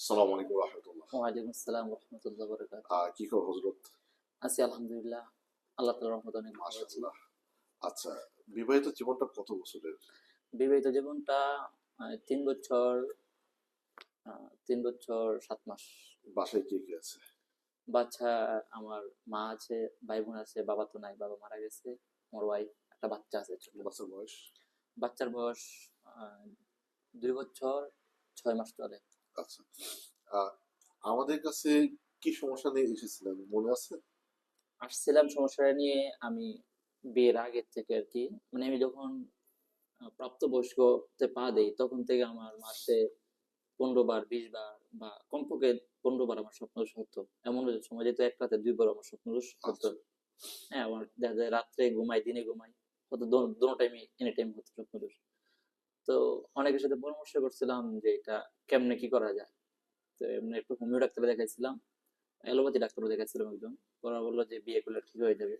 আসসালামু আলাইকুম রহমতুল্লাহ। ওয়ালাইকুম আসসালাম রহমতুল্লাহ বরকাত আহ, কি খবর হজরত? আছি আলহামদুলিল্লাহ আল্লাহ তালার রহমত অনেক ভালো আছি। আচ্ছা বিবাহিত জীবনটা কত বছরের? বিবাহিত জীবনটা তিন বছর তিন বছর সাত মাস। বাসায় কে কে আছে? বাচ্চা আমার মা আছে ভাই বোন আছে বাবা তো নাই বাবা মারা গেছে আমার ওয়াইফ একটা বাচ্চা আছে ছোট। বাচ্চার বয়স? বাচ্চার বয়স দুই বছর ছয় মাস চলে। আচ্ছা আমাদের কাছে কি সমস্যা নিয়ে এসেছিলেন মনে আছে? আসছিলাম সমস্যাটা নিয়ে আমি বিয়ের আগের থেকে আর কি। মানে আমি যখন প্রাপ্তবয়স্কতে পা দেই তখন থেকে আমার মাসে পনেরো বার বিশ বার বা কমপক্ষে পনেরো বার আমার স্বপ্ন হতো। এমন সময় যেত এক রাতে দুইবার আমার স্বপ্ন হতো। আচ্ছা। হ্যাঁ আমার দেখা যায় রাত্রে ঘুমাই দিনে ঘুমাই। হয়তো দোনো টাইমে এনি টাইম হতো স্বপ্ন দোষ তো অনেকের সাথে পরামর্শ করছিলাম যে এটা কেমনে কি করা যায়। তো এমনি একটু হোমিও ডাক্তার দেখাইছিলাম অ্যালোপ্যাথি ডাক্তারও দেখাইছিলাম একজন। ওরা বলল যে বিয়ে করলে ঠিক হয়ে যাবে।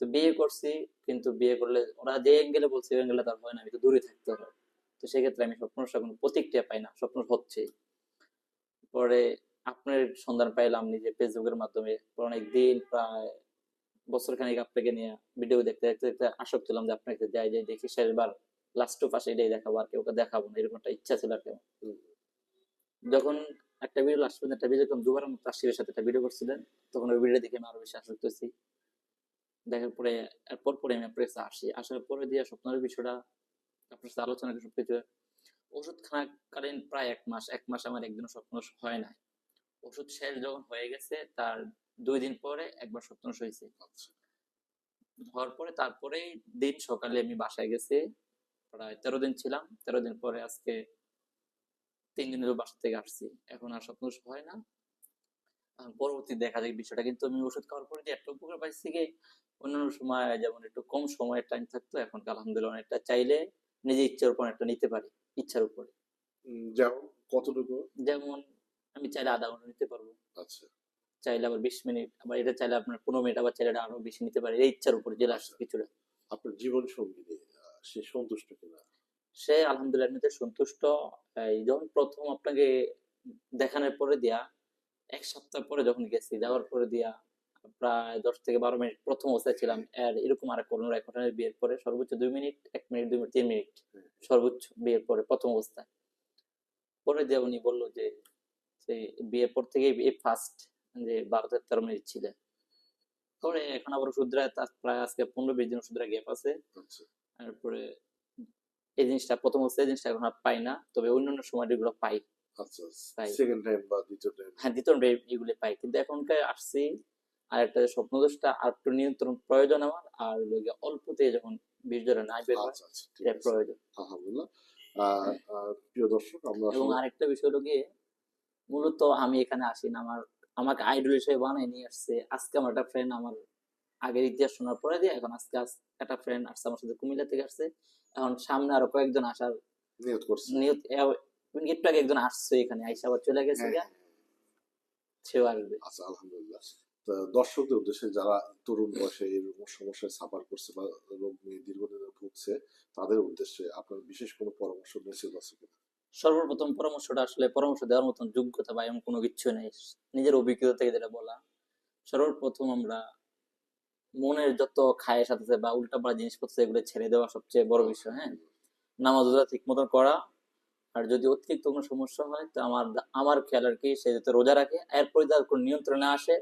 তো বিয়ে করছি কিন্তু বিয়ে করলে ওরা যে অ্যাঙ্গেলে বলছে ওই অ্যাঙ্গেলে তার হয় না আমি তো দূরে থাকতে হবে। তো সেক্ষেত্রে আমি স্বপ্ন কোনো প্রতিক্রিয়া পাই না স্বপ্ন হচ্ছে। পরে আপনার সন্ধান পাইলাম নিজে ফেসবুকের মাধ্যমে। অনেক দিন প্রায় বছর খানিক আপনাকে নিয়ে ভিডিও দেখতে দেখতে দেখতে আসক্ত ছিলাম যে আপনাকে যাই যাই দেখি শেষবার লাস্ট পাশে এটাই দেখাবো আর কেউ দেখাবো না এরকম একটা ইচ্ছা ছিল আর কেউ যখন একটা ভিডিও লাস্ট পর্যন্ত একটা ভিডিও যখন দুবার আমার তাসিরের সাথে একটা ভিডিও করছিলেন তখন ওই ভিডিও দেখে আমি আরও বেশি আসক্ত হয়েছি দেখার পরে এরপর পরে আমি আপনার কাছে আসি। আসার পরে দিয়ে স্বপ্নের বিষয়টা আপনার সাথে আলোচনা করে সবকিছু ওষুধ খানাকালীন প্রায় এক মাস এক মাস আমার একদিন স্বপ্ন হয় না ওষুধ শেষ যখন হয়ে গেছে তার দুই দিন পরে একবার স্বপ্ন হয়েছে। আচ্ছা। হওয়ার পরে তারপরেই দিন সকালে আমি বাসায় গেছি। প্রায় তেরো দিন ছিলাম। তেরো দিন পরে আজকে তিন দিনের বাসা থেকে আসছি। এখন আর স্বপ্ন হয় না। পরবর্তী দেখা যায় বিষয়টা। কিন্তু আমি ওষুধ খাওয়ার পরে যে একটা উপকার পাইছি কি অন্যান্য সময় যেমন একটু কম সময়ের টাইম থাকতো এখন আলহামদুলিল্লাহ অনেকটা চাইলে নিজে ইচ্ছার উপর একটা নিতে পারি ইচ্ছার উপরে। যেমন কতটুকু? যেমন আমি চাইলে আধা ঘণ্টা নিতে পারব। আচ্ছা। চাইলে আবার বিশ মিনিট আবার এটা চাইলে আপনার পনেরো মিনিট আবার চাইলে আরও বেশি নিতে পারি। এই ইচ্ছার উপর জেলা আচ্ছা। কিছুটা। আপনার জীবন সঙ্গী সে সন্তুষ্ট কিনা? সে আলহামদুলিল্লাহ এমনিতে সন্তুষ্ট। এই যখন প্রথম আপনাকে দেখানোর পরে দিয়া এক সপ্তাহ পরে যখন গেছি যাওয়ার পরে দিয়া প্রায় দশ থেকে বারো মিনিট প্রথম অবস্থায় ছিলাম। আর এরকম আর কোনো বিয়ের পরে সর্বোচ্চ দুই মিনিট এক মিনিট দুই মিনিট তিন মিনিট সর্বোচ্চ বিয়ের পরে প্রথম অবস্থায়। পরে দিয়ে উনি বলল যে বিয়ের পর থেকে এই ফার্স্ট যে বারো থেকে তেরো মিনিট ছিলেন পরে এখন আবার শুদ্রায় প্রায় আজকে পনেরো বিশ দিন শুদ্রা গ্যাপ আছে। আচ্ছা। তারপরে এই জিনিসটা প্রথম অবস্থায় জিনিসটা এখন আর পাই না তবে অন্যান্য সময় এগুলো পাই। আচ্ছা সেকেন্ড টাইম বা দ্বিতীয় টাইম হ্যাঁ দ্বিতীয় day এগুলো পাই। কিন্তু এখনকার আসছি আর একটা স্বপ্নদোষটা আর একটু নিয়ন্ত্রণ প্রয়োজন আমার আর অল্পতে যখন ধরে না বের হয় আচ্ছা আচ্ছা এটা প্রয়োজন। আলহামদুলিল্লাহ। আহ, প্রিয় দর্শক আমরা এবং আরেকটা বিষয় হলো গিয়ে মূলত আমি এখানে আসি না আমার আমাকে আইডল হিসেবে বানাই নিয়ে আসছে। আজকে আমার একটা ফ্রেন্ড আমার আগের ইতিহাস শোনার পরে দিয়ে এখন আজকে একটা ফ্রেন্ড আসছে আমার সাথে কুমিল্লা থেকে আসছে। এখন সামনে আরও কয়েকজন আসার নিয়ত করছি। নিয়ত একটু আগে একজন আসছে এখানে আইসা আবার চলে গেছে হ্যাঁ। সেও আসবে। আচ্ছা আলহামদুলিল্লাহ। দর্শকদের উদ্দেশ্যে যারা তরুণ বয়সে এরকম সমস্যায় সাফার করছে বা রোগ নিয়ে দীর্ঘদিনে ভুগছে তাদের উদ্দেশ্যে আপনার বিশেষ কোনো পরামর্শ মেসেজ আছে কিনা? সর্বপ্রথম পরামর্শটা আসলে পরামর্শ দেওয়ার মতন যোগ্যতা বা এমন কোনো কিছু নেই। নিজের অভিজ্ঞতা থেকে যেটা বলা। সর্বপ্রথম আমরা মনের যত খায়ের সাথে বা উল্টাপাল্টা জিনিসপত্র এগুলো ছেড়ে দেওয়া সবচেয়ে বড় বিষয় হ্যাঁ? নামাজ রোজা ঠিক মতন করা। আর যদি অতিরিক্ত কোনো সমস্যা হয়, তো আমার আমার খেয়াল আর কি, সে যাতে রোজা রাখে। এরপরে তার কোনো নিয়ন্ত্রণে আসে,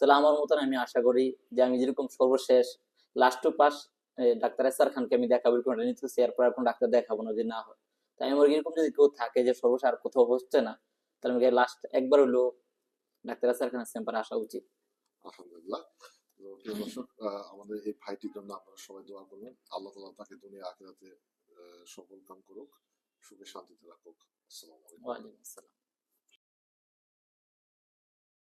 তাহলে আমার মতন আমি আশা করি যে আমি যেরকম সর্বশেষ লাস্ট টু পাস ডাক্তার এসার খানকে আমি দেখাবো, এরকম একটা এরপর আর কোনো ডাক্তার দেখাবো না যে না হয়। তাই আমার এরকম যদি কেউ থাকে যে সর্বশেষ আর কোথাও হচ্ছে না, তাহলে আমাকে লাস্ট একবার হলো ডাক্তার এসার খানের চেম্বারে আসা উচিত। আলহামদুলিল্লাহ। তো প্রিয় দর্শক আমাদের এই ভাইটির জন্য আপনারা সবাই দোয়া করবেন। আল্লাহ তালা তাকে দুনিয়া আখেরাতে সফল কাম করুক, সুখে শান্তিতে রাখুক। আসসালামু আলাইকুম।